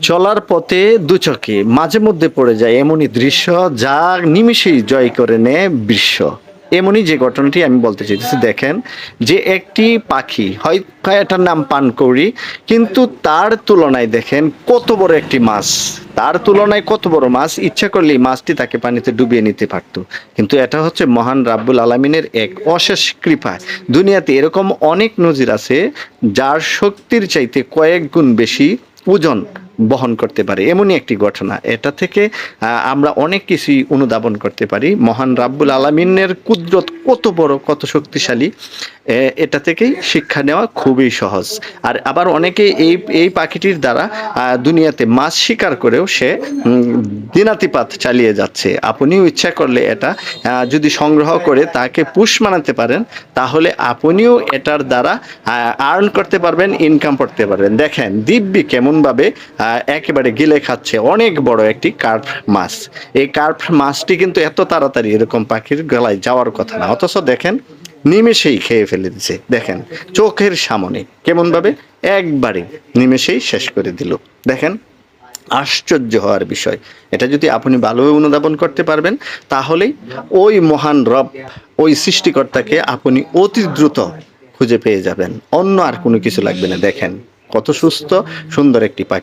চলার পথে দুচকে, মাঝে মধ্যে পড়ে যায় এমনই দৃশ্য যা নিমিষেই জয় করে নেয় বিশ্ব। এমনই যে ঘটনাটি আমি বলতে চাইতেছি, দেখেন যে একটি পাখি, হয় এটার নাম পানকৌড়ি, কিন্তু তার তুলনায় দেখেন কত বড় একটি মাছ। তার তুলনায় কত বড় মাছ? ইচ্ছা করলে এই মাছটি তাকে পানিতে ডুবিয়ে নিতে পারতো। কিন্তু এটা হচ্ছে মহান রাব্বুল আলমিনের এক অশেষ কৃপা। দুনিয়াতে এরকম অনেক নজির আছে যার শক্তির চাইতে কয়েক গুণ বেশি ওজন। বহন করতে পারে। এমনই একটি ঘটনা। এটা থেকে আমরা অনেক কিছুই অনুধাবন করতে পারি। মহান রাব্বুল আলমিনের কুদরত কত বড়, কত শক্তিশালী এটা থেকেই শিক্ষা নেওয়া খুবই সহজ। আর আবার অনেকে এই এই পাখিটির দ্বারা দুনিয়াতে মাছ শিকার করেও সে দিনাতিপাত চালিয়ে যাচ্ছে। আপনিও ইচ্ছা করলে এটা যদি সংগ্রহ করে তাকে পুষ মানাতে পারেন, তাহলে আপনিও এটার দ্বারা আর্ন করতে পারবেন ইনকাম করতে পারবেন। দেখেন, দিব্যি কেমনভাবে একেবারে গিলে খাচ্ছে অনেক বড় একটি কার্প মাছ। এই কার্প মাছটি কিন্তু এত তাড়াতাড়ি এরকম পাখির গলায় যাওয়ার কথা না। অথচ দেখেন, নিমেষেই খেয়ে ফেলে দিছে। দেখেন, চোখের সামনে কেমনভাবে একবারে নিমেষেই শেষ করে দিল। দেখেন আশ্চর্য হওয়ার বিষয়। এটা যদি আপনি ভালোভাবে অনুধাবন করতে পারবেন, তাহলেই ওই মহান রব, ওই সৃষ্টিকর্তাকে আপনি অতি দ্রুত খুঁজে পেয়ে যাবেন। অন্য আর কোনো কিছু লাগবে না। দেখেন, কত সুস্থ, সুন্দর একটি পাখি।